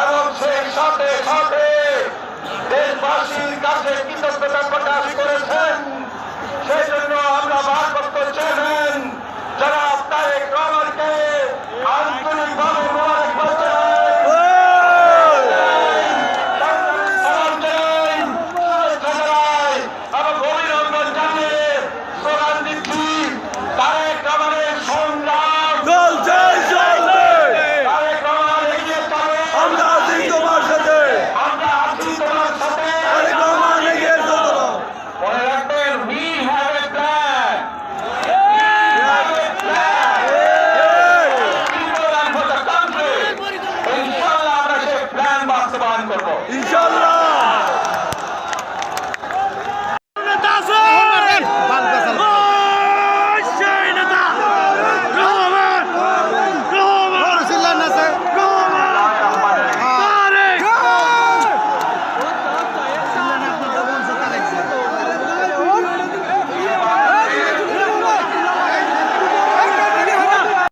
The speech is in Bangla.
এবং সেই সাথে সাথে দেশবাসীর কাছে কৃতজ্ঞতা প্রকাশ করেছেন সেই